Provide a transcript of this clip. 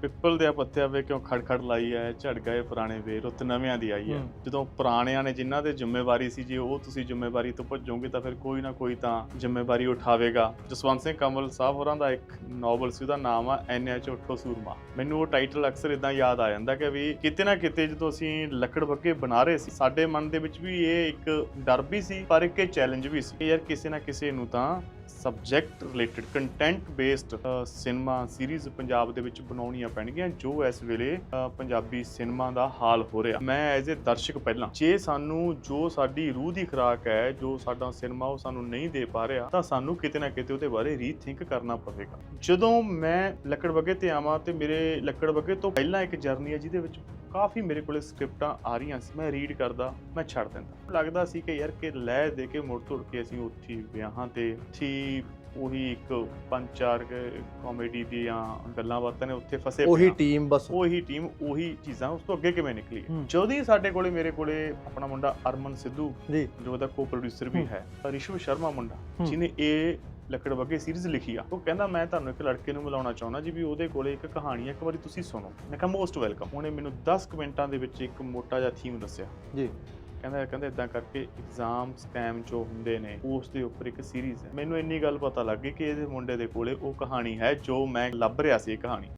ਪਿੱਪਲ ਦੇ ਪੱਤਿਆਂ ਵੇ ਕਿਉਂ ਖੜਖੜ ਲਾਈ ਹੈ ਝੜ ਗਏ ਪੁਰਾਣੇ ਵੇਰ ਉੱਤ ਨਵਿਆਂ ਦੀ ਆਈ ਹੈ। ਜਦੋਂ ਪੁਰਾਣਿਆਂ ਨੇ ਜਿਨ੍ਹਾਂ ਤੇ ਜ਼ਿੰਮੇਵਾਰੀ ਸੀ ਜੇ ਉਹ ਤੁਸੀਂ ਜ਼ਿੰਮੇਵਾਰੀ ਤੋਂ ਭੱਜੋਗੇ ਤਾਂ ਫਿਰ ਕੋਈ ਨਾ ਕੋਈ ਤਾਂ ਜ਼ਿੰਮੇਵਾਰੀ ਉਠਾਵੇਗਾ। ਜਸਵੰਤ ਸਿੰਘ ਕੰਵਲ ਸਾਹਿਬ ਹੋਰਾਂ ਦਾ ਇੱਕ ਨੋਵਲ ਸੀ ਉਹਦਾ ਨਾਮ ਆ ਐਨਐ ਝੋਠੋ ਸੂਰਮਾ। ਮੈਨੂੰ ਉਹ ਟਾਈਟਲ ਅਕਸਰ ਇਦਾਂ ਯਾਦ ਆ ਜਾਂਦਾ ਕਿ ਵੀ ਕਿਤੇ ਨਾ ਕਿਤੇ ਜਦੋਂ ਅਸੀਂ ਲੱਕੜ ਬੱਗੇ ਬਣਾ ਰਹੇ ਸੀ ਸਾਡੇ ਮਨ ਦੇ ਵਿੱਚ ਵੀ ਇਹ ਇੱਕ ਡਰ ਵੀ ਸੀ ਪਰ ਇੱਕ ਚੈਲੰਜ ਵੀ ਸੀ ਯਾਰ ਕਿਸੇ ਨਾ ਕਿਸੇ ਨੂੰ ਤਾਂ subject related content based cinema series Punjab ਦੇ ਵਿੱਚ ਬਣਾਉਣੀਆਂ ਪੈਣਗੀਆਂ, ਜੋ ਇਸ ਵੇਲੇ ਪੰਜਾਬੀ ਸਿਨੇਮਾ ਦਾ ਹਾਲ ਹੋ ਰਿਹਾ। ਮੈਂ ਐਜ਼ ਅ ਦਰਸ਼ਕ ਪਹਿਲਾਂ, ਜੇ ਸਾਨੂੰ ਜੋ ਸਾਡੀ ਰੂਹ ਦੀ ਖੁਰਾਕ ਹੈ, ਜੋ ਸਾਡਾ ਸਿਨੇਮਾ ਉਹ ਸਾਨੂੰ ਨਹੀਂ ਦੇ ਪਾ ਰਿਹਾ, ਤਾਂ ਸਾਨੂੰ ਕਿਤੇ ਨਾ ਕਿਤੇ ਉਹਦੇ ਬਾਰੇ ਰੀਥਿੰਕ ਕਰਨਾ ਪਵੇਗਾ। ਜਦੋਂ ਮੈਂ ਲੱਕੜ ਬੱਗੇ ਤੇ ਆਵਾਂ ਤੇ ਮੇਰੇ ਲੱਕੜ ਬੱਗੇ ਤੋਂ ਪਹਿਲਾਂ ਇੱਕ ਜਰਨੀ ਹੈ ਜਿਹਦੇ ਵਿੱਚ ਕਾਫੀ ਮੇਰੇ ਕੋਲੇ ਸਕ੍ਰਿਪਟਾਂ ਆ ਰਹੀਆਂ ਸੀ ਮੈਂ ਰੀਡ ਕਰਦਾ ਮੈਂ ਛੱਡ ਦਿੰਦਾ ਲੱਗਦਾ ਸੀ ਕਿ ਯਾਰ ਕਿ ਲੈ ਦੇ ਕੇ ਮੁੜ ਤੁੜ ਕੇ ਅਸੀਂ ਉੱਥੇ ਵਿਆਹਾਂ ਤੇ ਉੱਥੀ ਉਹੀ ਇੱਕ ਪੰਜ ਚਾਰ ਕਾਮੇਡੀ ਦੀਆਂ ਗੱਲਾਂ ਬਾਤਾਂ ਨੇ ਉੱਥੇ ਫਸੇ ਉਹੀ। ਟੀਮ ਬਸ ਉਹੀ ਟੀਮ ਉਹੀ ਚੀਜ਼ਾਂ ਉਸ ਤੋਂ ਅੱਗੇ ਕਿਵੇਂ ਨਿਕਲੀ। ਜਦੋਂ ਹੀ ਸਾਡੇ ਕੋਲੇ ਮੇਰੇ ਕੋਲੇ ਆਪਣਾ ਮੁੰਡਾ ਅਰਮਨ ਸਿੱਧੂ ਜੀ ਜੋ ਉਹਦਾ ਕੋ ਪ੍ਰੋਡਿਊਸਰ ਵੀ ਹੂੰ। ਰਿਸ਼ਵ ਸ਼ਰਮਾ ਮੁੰਡਾ। ਜਿਹਨੇ ਇਹ ਲੱਕੜ ਬੱਗੇ ਸੀਰੀਜ਼ ਲਿਖੀ ਆ। ਉਹ ਕਹਿੰਦਾ ਮੈਂ ਤੁਹਾਨੂੰ ਇੱਕ ਲੜਕੇ ਨੂੰ ਮਿਲਾਉਣਾ ਚਾਹੁੰਦਾ ਜੀ ਵੀ ਉਹਦੇ ਕੋਲੇ ਇੱਕ ਕਹਾਣੀ ਹੈ ਇੱਕ ਵਾਰੀ ਤੁਸੀਂ ਸੁਣੋ। ਮੈਂ ਕਿਹਾ ਮੋਸਟ ਵੈਲਕਮ ਉਹਨੇ ਮੈਨੂੰ 10 ਕੁ ਮਿੰਟਾਂ ਦੇ ਵਿੱਚ ਇੱਕ ਮੋਟਾ ਜਿਹਾ ਥੀਮ ਦੱਸਿਆ। ਜੀ। ਕਹਿੰਦਾ ਕਹਿੰਦਾ ਇਦਾਂ ਕਰਕੇ ਐਗਜ਼ਾਮ ਸਕੈਮ ਜੋ ਹੁੰਦੇ ਨੇ ਉਸ ਦੇ ਉੱਪਰ ਇੱਕ ਸੀਰੀਜ਼ ਹੈ। ਮੈਨੂੰ ਇੰਨੀ ਗੱਲ ਪਤਾ ਲੱਗ ਗਈ ਕਿ ਇਹਦੇ ਮੁੰਡੇ ਦੇ ਕੋਲੇ ਉਹ ਕਹਾਣੀ ਹੈ ਜੋ ਮੈਂ ਲੱਭ ਰਿਹਾ ਸੀ ਇਹ ਕਹਾਣੀ।